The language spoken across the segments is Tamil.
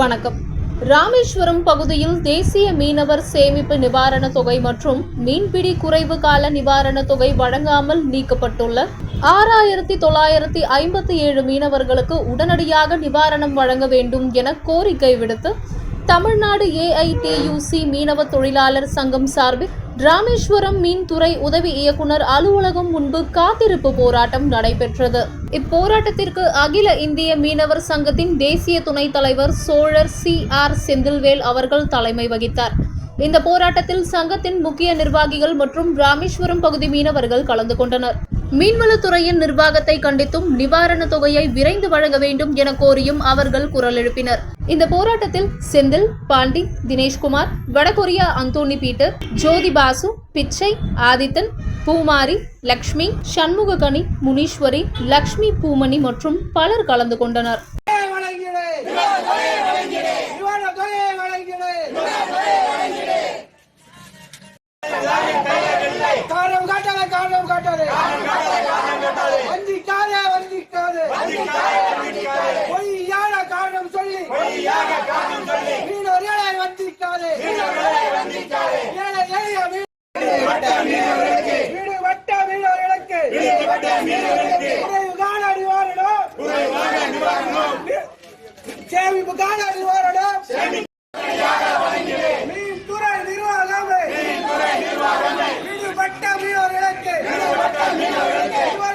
வணக்கம். ராமேஸ்வரம் பகுதியில் தேசிய மீனவர் சேமிப்பு நிவாரண தொகை மற்றும் மீன்பிடி குறைவு கால நிவாரண தொகை வழங்காமல் நீக்கப்பட்டுள்ள ஆறாயிரத்தி தொள்ளாயிரத்தி ஐம்பத்தி ஏழு மீனவர்களுக்கு உடனடியாக நிவாரணம் வழங்க வேண்டும் என கோரிக்கை விடுத்து தமிழ்நாடு ஏஐடியூசி மீனவ தொழிலாளர் சங்கம் சார்பில் ராமேஸ்வரம் மீன்துறை உதவி இயக்குனர் அலுவலகம் முன்பு காத்திருப்பு போராட்டம் நடைபெற்றது. இப்போராட்டத்திற்கு அகில இந்திய மீனவர் சங்கத்தின் தேசிய துணைத் தலைவர் சோழர் சி. ஆர். செந்தில்வேல் அவர்கள் தலைமை வகித்தார். இந்த போராட்டத்தில் சங்கத்தின் முக்கிய நிர்வாகிகள் மற்றும் ராமேஸ்வரம் பகுதி மீனவர்கள் கலந்து கொண்டனர். மீன்வளத்துறையின் நிர்வாகத்தை கண்டித்தும் நிவாரணத் தொகையை விரைந்து வழங்க வேண்டும் என கோரியும் அவர்கள் குரல் எழுப்பினர். இந்த போராட்டத்தில் செந்தில் பாண்டி தினேஷ்குமார் வடகொரியா அந்தோனி பீட்டர் ஜோதி பாசு பிச்சை ஆதித்தன் பூமாரி லக்ஷ்மி சண்முககனி முனீஸ்வரி லக்ஷ்மி பூமணி மற்றும் பலர் கலந்து கொண்டனர் வழங்கிடு நிவாரண தொகையை வழங்கிடு காரணம் காட்டாத காரணம் காட்டாது வந்திக்காதே வந்திக்காது பொய்யான காரணம் சொல்லி மீனவர் ஏழை வந்திக்காது ஏழை எளிய மீ- வீடு வட்ட மீனவர்களுக்கு குறைவு காண நிவாரணம் சேமிப்பு காண நிவாரணம் மீன்துறை நிர்வாகமே. ஈடுபட்ட மீனவர்களுக்கு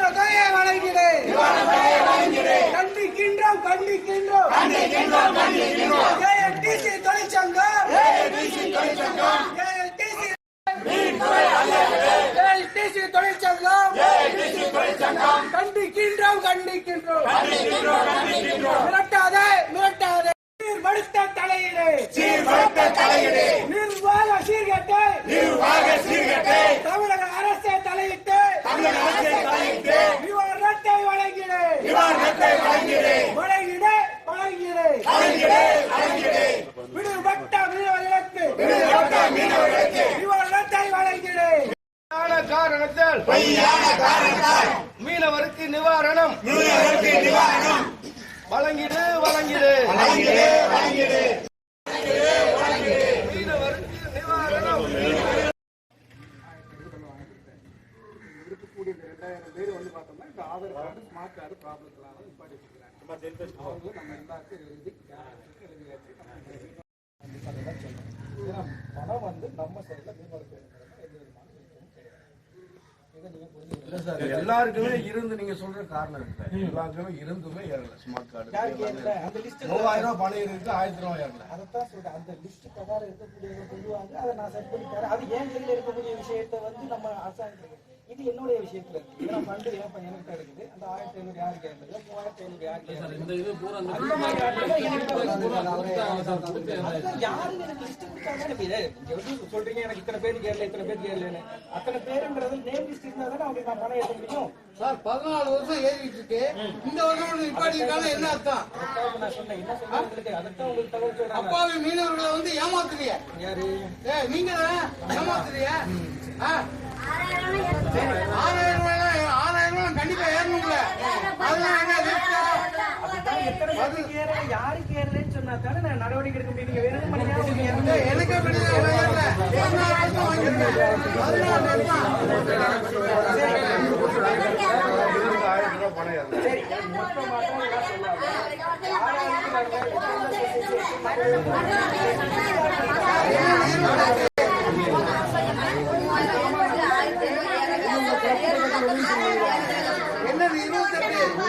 தொகையை கண்டிக்கின்றோம் கண்டிக்கின்றோம். காரணத்தால். மீனவருக்கு நிவாரணம். வழங்கிடு வழங்கிடு மீனவருக்கு நிவாரணம். இருக்கக்கூடிய இந்த ரெண்டாயிரம் பேர் வந்து பார்த்தோம்னா இந்த ஆதார் கார்டு ஸ்மார்ட் கார்டு ப்ராப்ளத்தினால நிப்பாட்டி வச்சுக்கிறாங்க நம்ம எல்லாருக்கும் எழுதி பணம் வந்து நம்ம சைடில் மீனவர்கள் எல்லாருக்குமே இருந்து நீங்க சொல்ற காரணம் இருக்கு எல்லாருக்குமே இருந்துமே ஏறல. ஸ்மார்ட் கார்டு மூவாயிரம் ரூபாய் பணம் இருக்கு ஆயிரத்தி ரூபாய் ஏறல. அதைத்தான் சொல்றேன். அந்த லிஸ்ட் பிரகாரம் இருக்கக்கூடியவங்க சொல்லுவாங்க. அதை நான் செட் பண்ணி தரேன். அது கையில் இருக்கக்கூடிய விஷயத்தை வந்து நம்ம அரசாங்கத்துக்கு இது என்னுடைய விஷயத்துல இருக்கு. ஏன்னா ஃபண்டு என் பையனுக்கு இருக்குது அந்த ஆயிரத்தி ஐநூறு யாருக்கு கேட்கறது மூவாயிரத்தி ஐநூறு வந்து அதுதான் யாருன்னு எனக்கு லிஸ்ட் கொடுத்தாங்க. சொல்றீங்க எனக்கு இத்தனை பேர் கேரள இத்தனை பேர் கேரளன்னு அத்தனை பேருன்றது நேம் லிஸ்ட் இருந்தா தானே அவங்களுக்கு நான் பணம் ஏற்ற முடியும்? சார் பதினாலு வருஷம் ஏறிட்டு இருக்கு. இந்த வருஷம் நிப்பாட்டி இருக்காங்க என்ன அர்த்தம்? நான் சொன்னேன். என்ன சொல்றேன் அதைத்தான் உங்களுக்கு தகவல் சொல்றாங்க. அப்பாவி மீனவர்களை வந்து ஏமாத்துறிய. யாரு? ஏ நீங்க ஏமாத்துறிய? ஆ? ஆறாயிரம் ரூபாய் ஆறாயிரம் ரூபாய் கண்டிப்பா ஏறணும்ல அதெல்லாம் என்ன எத்தனை யாருக்கு ஏறலைன்னு சொன்னா தானே நான் நடவடிக்கை எடுக்க முடியும். நீங்க வேணும்னு எனக்கு அப்படி ஏறல பதினாலு வருஷம் வாங்கியிருக்கேன் பதினாலு வருஷம் ஆயிரத்தி ரூபாய் பணம் ஏறல சரி, மொத்தமா தான் நான் சொல்லாது. ஆறாயிரத்தி நானூறு என்னது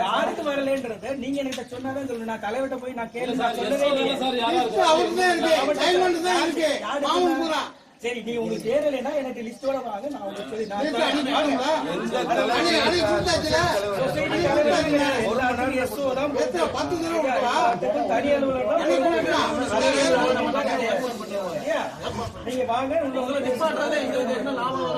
யாருக்கு வரலன்றத நீங்க என்கிட்ட சொன்னாதான் சொல்லணும். நான் தலைவர்கிட்ட போய் நான் கேள்வி சொல்லவே இல்லையே. சரி நீங்க உங்களுக்கு தேவையில்லைன்னா எனக்கு லிஸ்டோட வாங்க நான் உங்களுக்கு சொல்லி? நீங்க வாங்க உங்களை நிப்பாட்டுறதே எங்களுக்கு என்ன லாபம்